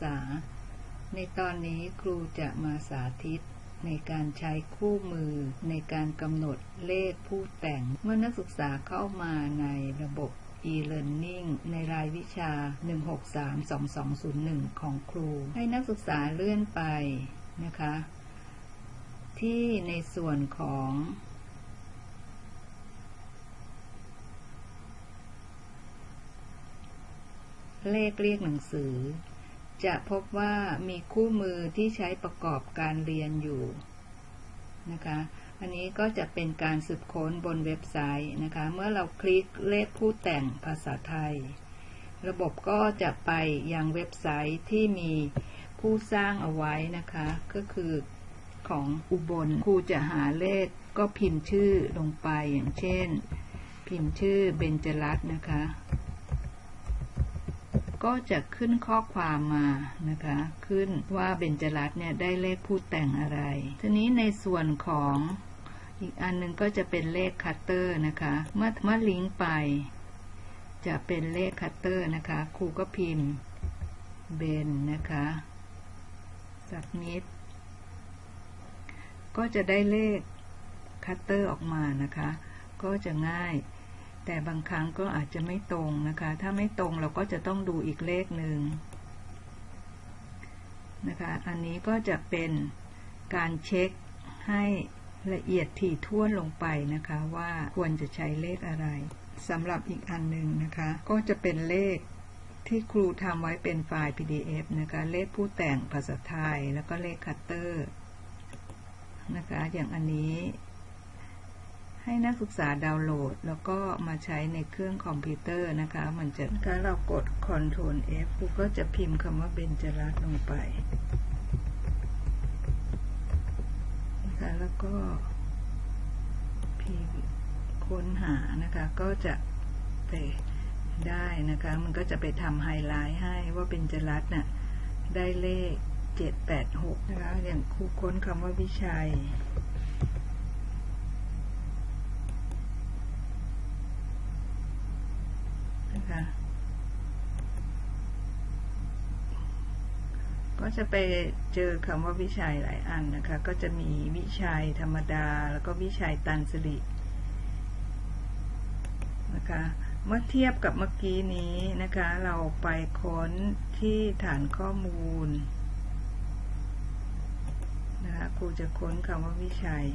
ษา ในตอนนี้ครูจะมาสาธิต ในการใช้คู่มือ ในการกำหนดเลขผู้แต่ง เมื่อนักศึกษาเข้ามาในระบบ e-learning ในรายวิชา 1632201 ของครู ให้นักศึกษาเลื่อนไปนะคะ ที่ในส่วนของเลขเรียกหนังสือ จะพบว่ามีคู่มือที่ใช้ประกอบการเรียนอยู่นะคะ อันนี้ก็จะเป็นการสืบค้นบนเว็บไซต์นะคะ เมื่อเราคลิกเลขผู้แต่งภาษาไทย ระบบก็จะไปยังเว็บไซต์ที่มีผู้สร้างเอาไว้นะคะ ก็คือของอุบลครูจะหาเลขก็พิมพ์ชื่อลงไปอย่างเช่น พิมพ์ชื่อเบญจรัตน์นะคะ ก็จะขึ้นข้อความมานะคะ ขึ้นว่าเบญจรัตน์เนี่ยได้เลขผู้แต่งอะไร ทีนี้ในส่วนของอีกอันหนึงก็จะเป็นเลขคัตเตอร์นะคะ เมื่อเมื่อลิงก์ไป จะเป็นเลขคัตเตอร์นะคะ ครูก็พิมพ์เบนนะคะสับมิดก็จะได้เลขคัตเตอร์ออกมานะคะ ก็จะง่าย แต่บางครั้งก็อาจจะไม่ตรงนะคะ ถ้าไม่ตรงเราก็จะต้องดูอีกเลขหนึ่งนะคะ อันนี้ก็จะเป็นการเช็คให้ละเอียดถี่ถ้วนลงไปนะคะว่าควรจะใช้เลขอะไรสำหรับอีกอันหนึ่งนะคะ ก็จะเป็นเลขที่ครูทำไว้เป็นไฟล์ PDF นะคะ เลขผู้แต่งภาษาไทย แล้วก็เลขคัตเตอร์นะคะ อย่างอันนี้ ให้นักศึกษาดาวน์โหลด แล้วก็มาใช้ในเครื่องคอมพิวเตอร์นะคะ มันจะถ้าเรากด Ctrl F ครูก็จะพิมพ์คำว่าเบญจรัตลงไปนะคะแล้วก็พิมพ์ค้นหานะคะ ก็จะไปได้นะคะ มันก็จะไปทำไฮไลท์ให้ว่าเบญจรัตน่ะได้เลข 786 นะคะ อย่างครูค้นคำว่าวิชัย นะคะ ก็จะไปเจอคำว่าวิชัยหลายอันนะคะ ก็จะมีวิชัยธรรมดา แล้วก็วิชัยตันสิรินะคะ เมื่อเทียบกับเมื่อกี้นี้นะคะ เราไปค้นที่ฐานข้อมูลนะคะครูจะค้นคำว่าวิชัย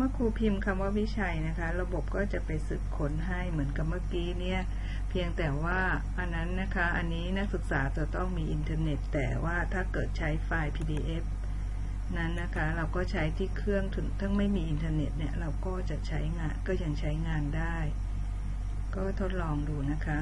เมื่อครูพิมพ์คำว่าวิชัยนะคะ ระบบก็จะไปสืบค้นให้เหมือนกับเมื่อกี้เนี่ยเพียงแต่ว่าอันนั้นนะคะ อันนี้นักศึกษาจะต้องมีอินเทอร์เน็ต แต่ว่าถ้าเกิดใช้ไฟล์ PDF นั้นนะคะ เราก็ใช้ที่เครื่องถึงทั้งไม่มีอินเทอร์เน็ตเนี่ยเราก็จะใช้งานก็ยังใช้งานได้ ก็ทดลองดูนะคะ